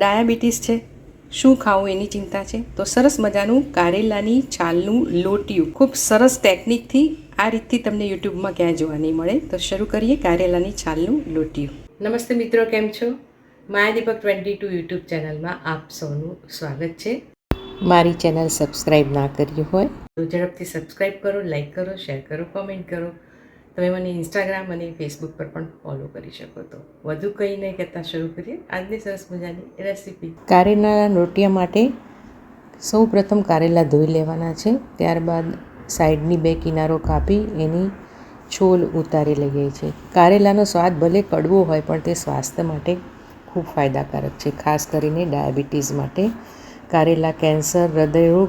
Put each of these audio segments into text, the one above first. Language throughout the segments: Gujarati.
ડાયાબિટીસ છે. શું ખાવું એની ચિંતા છે? તો સરસ મજાનું કારેલાની છાલનું લોટિયું. ખૂબ સરસ ટેકનિકથી આ રીતથી તમને યુટ્યુબમાં ક્યાંય જોવા નહીં મળે. તો શરૂ કરીએ કારેલાની છાલનું લોટિયું. નમસ્તે મિત્રો કેમ છો? માયાદીપક ટ્વેન્ટી ટુ યુટ્યુબ ચેનલમાં આપ સૌનું સ્વાગત છે. મારી ચેનલ સબસ્ક્રાઈબ ના કરી હોય તો ઝડપથી સબસ્ક્રાઈબ કરો લાઈક કરો શેર કરો કોમેન્ટ કરો. તમે મને ઇન્સ્ટાગ્રામ અને ફેસબુક પર પણ ફોલો કરી શકો તો. વધુ કંઈ નહીં કહેતા શરૂ કરીએ. આજની સરસ મજાની રેસીપી કારેલાના રોટિયા માટે સૌ પ્રથમ કારેલા ધોઈ લેવાના છે. ત્યારબાદ સાઈડની બે કિનારો કાપી એની છોલ ઉતારી લઈએ છીએ. કારેલાનો સ્વાદ ભલે કડવો હોય, પણ તે સ્વાસ્થ્ય માટે ખૂબ ફાયદાકારક છે. ખાસ કરીને ડાયાબિટીસ માટે. કારેલા કેન્સર, હૃદયરોગ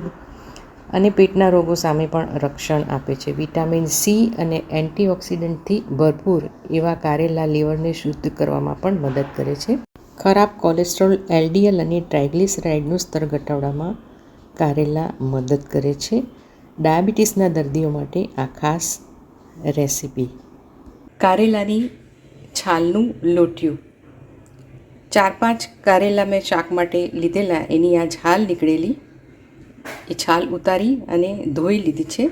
અને પેટના રોગો સામે પણ રક્ષણ આપે છે. વિટામિન સી અને એન્ટીઓક્સિડન્ટથી ભરપૂર એવા કારેલા લીવરને શુદ્ધ કરવામાં પણ મદદ કરે છે. ખરાબ કોલેસ્ટ્રોલ, એલડીએલ અને ટ્રાઇગ્લિસરાઇડનું સ્તર ઘટાડવામાં કારેલા મદદ કરે છે. ડાયાબિટીસના દર્દીઓ માટે આ ખાસ રેસીપી. કારેલાની છાલનું લોટિયું. ચાર પાંચ કારેલા મેં શાક માટે લીધેલા, એની આ છાલ નીકળેલી. એ છાલ ઉતારી અને ધોઈ લીધી છે.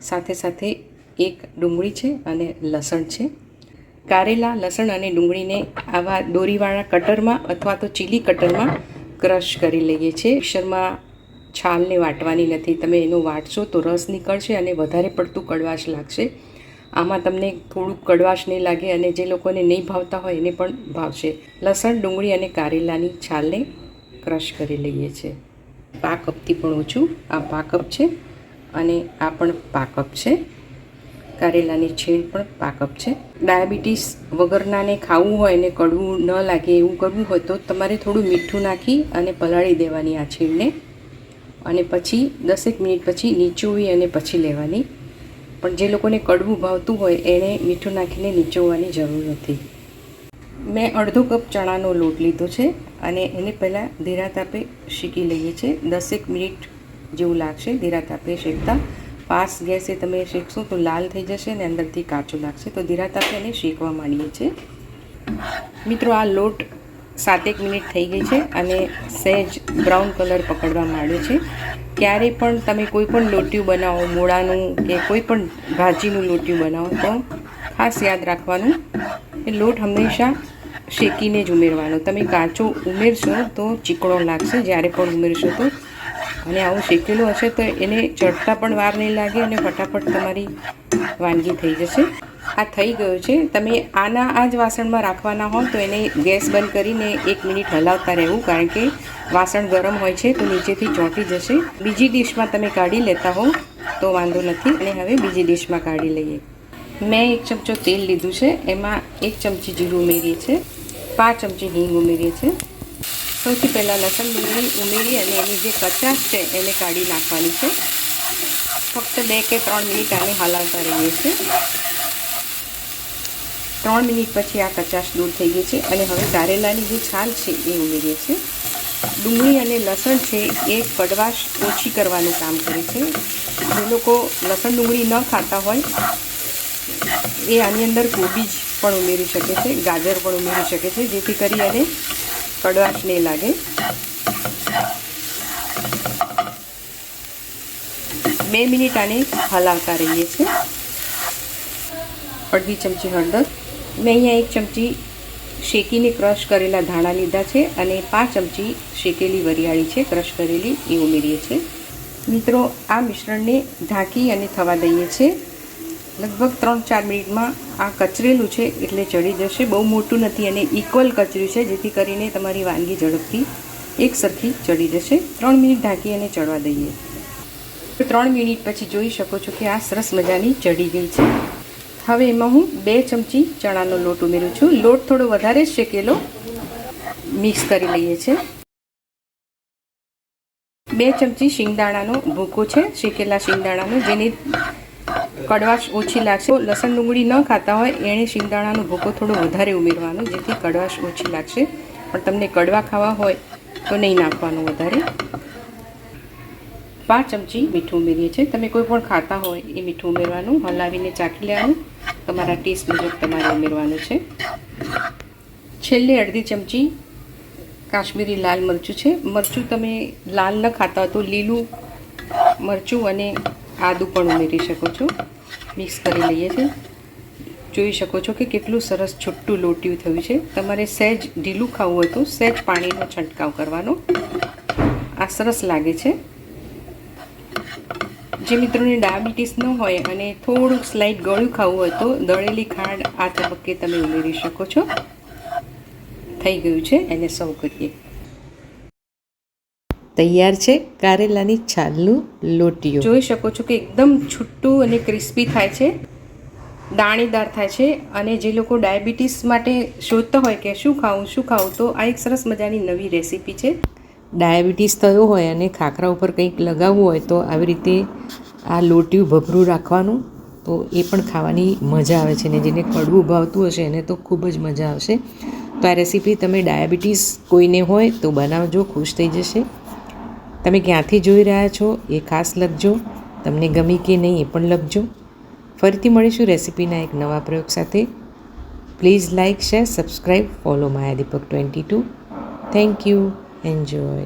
સાથે સાથે એક ડુંગળી છે અને લસણ છે. કારેલા લસણ અને ડુંગળીને આવા દોરીવાળા કટરમાં અથવા તો ચીલી કટરમાં ક્રશ કરી લઈએ છીએ. મિક્સરમાં છાલને વાટવાની નથી. તમે એનો વાટશો તો રસ નીકળશે અને વધારે પડતું કડવાશ લાગશે. આમાં તમને થોડુંક કડવાશ નહીં લાગે અને જે લોકોને નહીં ભાવતા હોય એને પણ ભાવશે. લસણ, ડુંગળી અને કારેલાની છાલને ક્રશ કરી લઈએ છીએ. પા કપથી પણ ઓછું. આ પા કપ છે અને આ પણ પા કપ છે. કારેલાની છીણ પણ પાકપ છે. ડાયાબિટીસ વગરનાને ખાવું હોય ને કડવું ન લાગે એવું કરવું હોય તો તમારે થોડું મીઠું નાખી અને પલાળી દેવાની આ છીણને. અને પછી દસેક મિનિટ પછી નીચોવી અને પછી લેવાની. પણ જે લોકોને કડવું ભાવતું હોય એણે મીઠું નાખીને નીચોવવાની જરૂર નથી. મેં અડધો કપ ચણાનો લોટ લીધો છે અને એને પહેલાં ધીરા તાપે શીકી લઈએ છીએ. દસેક મિનિટ જેવું લાગશે ધીરા તાપે શેકતા. પાસ ગેસે તમે શેકશો તો લાલ થઈ જશે અને અંદરથી કાચું લાગશે. તો ધીરા તાપે એને શેકવા માંડીએ છીએ. મિત્રો, આ લોટ સાતેક મિનિટ થઈ ગઈ છે અને સહેજ બ્રાઉન કલર પકડવા માંડ્યો છે. ક્યારે પણ તમે કોઈ પણ લોટિયું બનાવો, મૂળાનું કે કોઈ પણ ભાજીનું લોટિયું બનાવો તો ખાસ યાદ રાખવાનું કે લોટ હંમેશા શેકીને જ ઉમેરવાનો. તમે કાચો ઉમેરશો તો ચીકણો લાગશે, જ્યારે પણ ઉમેરશો તો. અને આવું શેકેલું હશે તો એને ચડતા પણ વાર નહીં લાગે અને ફટાફટ તમારી વાનગી થઈ જશે. આ થઈ ગયો છે. તમે આના આ જ વાસણમાં રાખવાના હો તો એને ગેસ બંધ કરીને એક મિનિટ હલાવતા રહેવું, કારણ કે વાસણ ગરમ હોય છે તો નીચેથી ચોંટી જશે. બીજી ડીશમાં તમે કાઢી લેતા હો તો વાંધો નથી. અને હવે બીજી ડીશમાં કાઢી લઈએ. મેં એક ચમચો તેલ લીધું છે, એમાં એક ચમચી જીરું ઉમેરીએ છે પાંચ ચમચી હિંગ ઉમેરીએ છે સૌથી પહેલાં લસણ ડુંગળી ઉમેરી અને એની જે કચાશ છે, એને કાઢી નાખવાની છે. ફક્ત બે કે ત્રણ મિનિટ આને હલાવતા રહીએ છીએ. ત્રણ મિનિટ પછી આ કચાશ દૂર થઈ ગઈ છે અને હવે કારેલાની જે છાલ છે, એ ઉમેરીએ છીએ. ડુંગળી અને લસણ છે, એ કડવાશ ઓછી કરવાનું કામ કરે છે. જે લોકો લસણ ડુંગળી ન ખાતા હોય એ આની અંદર કોબીજ પણ ઉમેરી શકે છે, ગાજર પણ ઉમેરી શકે છે, જેથી કરી અને કડવાશ નહીં લાગે. બે મિનિટ આને હલાવતા રહીએ છીએ. અડધી ચમચી હળદર. મેં અહીંયા એક ચમચી શેકીને ક્રશ કરેલા ધાણા લીધા છે અને પાંચ ચમચી શેકેલી વરિયાળી છે, ક્રશ કરેલી, એ ઉમેરીએ છીએ. મિત્રો, આ મિશ્રણને ઢાંકી અને થવા દઈએ છીએ. લગભગ ત્રણ ચાર મિનિટમાં આ કચરેલું છે એટલે ચડી જશે. બહુ મોટું નથી અને ઇક્વલ કચર્યું છે, જેથી કરીને તમારી વાનગી ઝડપથી એક સરખી ચડી જશે. ત્રણ મિનિટ ઢાંકી અને ચડવા દઈએ. ત્રણ મિનિટ પછી જોઈ શકો છો કે આ સરસ મજાની ચડી ગઈ છે. હવે એમાં હું બે ચમચી ચણાનો લોટ ઉમેરું છું. લોટ થોડો વધારે શેકેલો મિક્સ કરી લઈએ છીએ બે ચમચી શિંગદાણાનો ભૂકો છે, શેકેલા શિંગદાણાનો, જેની કડવાશ ઓછી લાગશે. લસણ ડુંગળી ન ખાતા હોય, એણે શિંગદાણાનો ભૂકો થોડો વધારે ઉમેરવાનો, જેથી કડવાશ ઓછી લાગશે. પણ તમને કડવા ખાવા હોય, તો નહીં નાખવાનું વધારે. પાંચ ચમચી મીઠું ઉમેરીએ છીએ. તમે કોઈ પણ ખાતા હોય, એ મીઠું ઉમેરવાનું. હલાવીને ચાખી લેવાનું. તમારા ટેસ્ટ મુજબ તમારે ઉમેરવાનું છે. છેલ્લે અડધી ચમચી કાશ્મીરી લાલ મરચું છે. મરચું તમે લાલ ન ખાતા તો લીલું મરચું અને આદું પણ ઉમેરી શકો છો. મિક્સ કરી લઈએ છીએ. જોઈ શકો છો કે કેટલું સરસ છુટ્ટું લોટ્યું થયું છે. તમારે સહેજ ઢીલું ખાવું હતું સહેજ પાણીનો છંટકાવ કરવાનો. આ સરસ લાગે છે. જે મિત્રોને ડાયાબિટીસ ન હોય અને થોડુંક સ્લાઇટ ગળ્યું ખાવું હોય તો દળેલી ખાંડ આ તબક્કે તમે ઉમેરી શકો છો. થઈ ગયું છે. એને સર્વ કરીએ. તૈયાર છે કારેલાની છાલનું લોટીયું. જોઈ શકો છો કે એકદમ છૂટું અને ક્રિસ્પી થાય છે દાણેદાર થાય છે અને જે લોકો ડાયાબિટીસ માટે શોધતા હોય કે શું ખાવું શું ખાવું તો આ એક સરસ મજાની નવી રેસીપી છે. ડાયાબિટીસ થયો હોય અને ખાખરા ઉપર કંઈક લગાવવું હોય તો આવી રીતે આ લોટિયું ભભરું રાખવાનું તો એ પણ ખાવાની મજા આવે છે ને જેને કડવું ભાવતું હશે એને તો ખૂબ જ મજા આવશે. તો આ રેસીપી તમે ડાયાબિટીસ કોઈને હોય તો બનાવજો ખુશ થઈ જશે. તમે ક્યાંથી જોઈ રહ્યા છો એ ખાસ લખજો. તમને ગમી કે નહીં એ પણ લખજો. ફરીથી મળીશું રેસીપીના એક નવા પ્રયોગ સાથે. Please like share subscribe follow Maya Deepak twenty two thank you enjoy